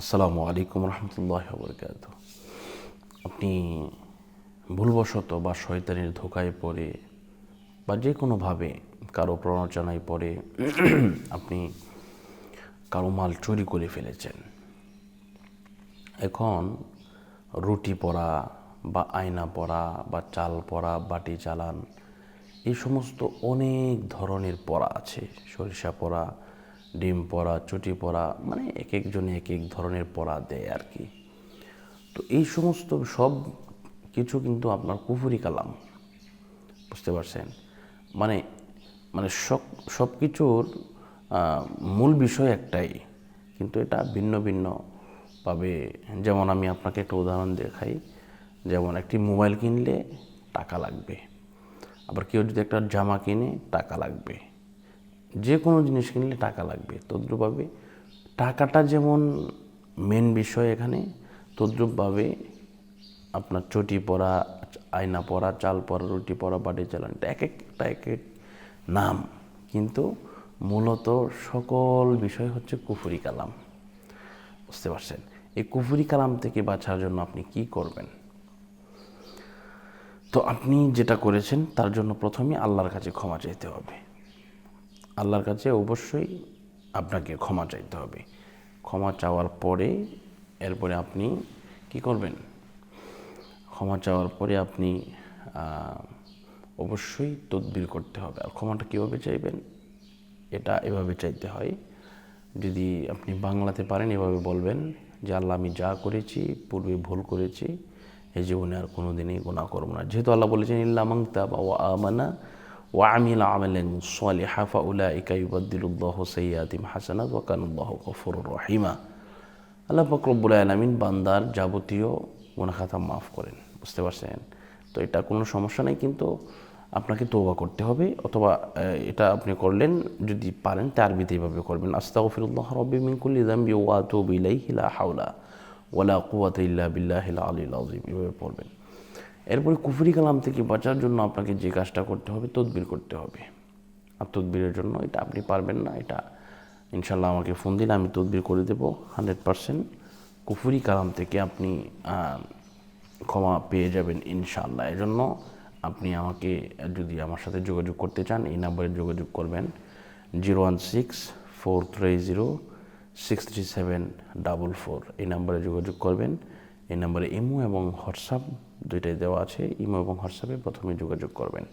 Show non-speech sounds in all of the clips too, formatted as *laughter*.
আসসালামু আলাইকুম রহমতুল্লাহ বরকাত আপনি ভুলবশত বা শয়তানের ধোকায় পড়ে বা যে কোনোভাবে কারও প্ররোচনায় পড়ে *clears throat* আপনি কারও মাল চুরি করে ফেলেছেন। এখন রুটি পরা বা আয়না পরা বা চাল পরা বাটি চালান, এই সমস্ত অনেক ধরনের পড়া আছে, সরিষা পড়া ডিম পড়া, চুটি পড়া মানে এক একজনে এক এক ধরনের পড়া দেয় আর কি। তো এই সমস্ত সব কিছু কিন্তু আপনার কুফুরি কালাম। বুঝতে পারছেন? মানে মানে সব সব কিছুর মূল বিষয় একটাই। কিন্তু এটা ভিন্ন ভিন্ন ভিন্নভাবে যেমন আমি আপনাকে একটা উদাহরণ দেখাই। যেমন একটি মোবাইল কিনলে টাকা লাগবে। আবার কেউ যদি একটা জামা কিনে, টাকা লাগবে। যে কোনো জিনিস কিনলে টাকা লাগবে। তদ্রূপভাবে টাকাটা যেমন মেন বিষয় এখানে তদ্রূপভাবে আপনার চটি পরা, আয়না পরা, চাল পরা, রুটি পরা, বাটি চালানটা এক একটা এক এক নাম। কিন্তু মূলত সকল বিষয় হচ্ছে কুফুরি কালাম। বুঝতে পারছেন? এই কুফুরি কালাম থেকে বাঁচার জন্য আপনি কি করবেন? তো আপনি যেটা করেছেন, তার জন্য প্রথমে আল্লাহর কাছে ক্ষমা চাইতে হবে। আল্লাহর কাছে অবশ্যই আপনাকে ক্ষমা চাইতে হবে। ক্ষমা চাওয়ার পরে এরপরে আপনি কি করবেন? ক্ষমা চাওয়ার পরে আপনি অবশ্যই তদবির করতে হবে। আর ক্ষমাটা কীভাবে চাইবেন? এটা এভাবে চাইতে হয়। যদি আপনি বাংলাতে পারেন, এভাবে বলবেন যে, আল্লাহ, আমি যা করেছি, পূর্বে ভুল করেছি, এই জীবনে আর কোনো দিনই গুণা করব না। যেহেতু আল্লাহ বলেছেন ইল্লামাং তাবা ও আমানা ও আমিল আমলেন সোয়ালি হাফা উল্লা ইকাইবাদ্দিল্লাহ সৈয়াদিম হাসানাত ওয়াকানুল্লাহ গফর রহিমা আল্লাহ ফকরবুল আলমিন বান্দার যাবতীয় গুণাখাতা মাফ করেন, বুঝতে পারছেন? তো এটা কোনো সমস্যা নেই, কিন্তু আপনাকে তৌবা করতে হবে, অথবা এটা আপনি করলেন, যদি পারেন তা আরবিতে এইভাবে করবেন। আস্তাগফিরুল্লাহ রব্বি মিন কুল্লি যামবি ওয়া আতুবু ইলাইহি লা হাওলা ওয়ালা কুওয়াতা ইল্লা বিল্লাহিল আলিয়্যিল আযীম এভাবে পড়বেন। এরপরে কুফরি কালাম থেকে বাঁচার জন্য আপনাকে যে কাজটা করতে হবে, তদবির করতে হবে। আর তদবিরের জন্য এটা আপনি পারবেন না, এটা ইনশাল্লাহ আমাকে ফোন দিলে আমি তদবির করে দেবো। হান্ড্রেড পারসেন্ট কুফুরি কালাম থেকে আপনি ক্ষমা পেয়ে যাবেন ইনশাল্লাহ এজন্য আপনি আমাকে যদি আমার সাথে যোগাযোগ করতে চান, এই নাম্বারে যোগাযোগ করবেন zero one six four three zero six three seven double four. এই নাম্বারে যোগাযোগ করবেন। এই নাম্বারে ইমো এবং হোয়াটসঅ্যাপ দুইটাই দেওয়া আছে। ইমো এবং হোয়াটসঅ্যাপে প্রথমে যোগাযোগ করবেন।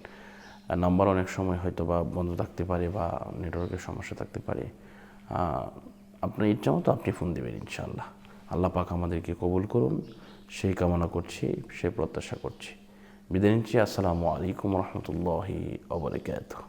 আর নাম্বার অনেক সময় হয়তো বা বন্ধ থাকতে পারে বা নেটওয়ার্কের সমস্যা থাকতে পারে। আপনার ইচ্ছা মতো আপনি ফোন দেবেন ইনশাল্লাহ আল্লাহ পাক আমাদেরকে কবুল করুন। সেই কামনা করছি, সেই প্রত্যাশা করছি। বিদায় নিচ্ছি। আসসালামু আলাইকুম রহমতুল্লাহি অবরাকাতুহ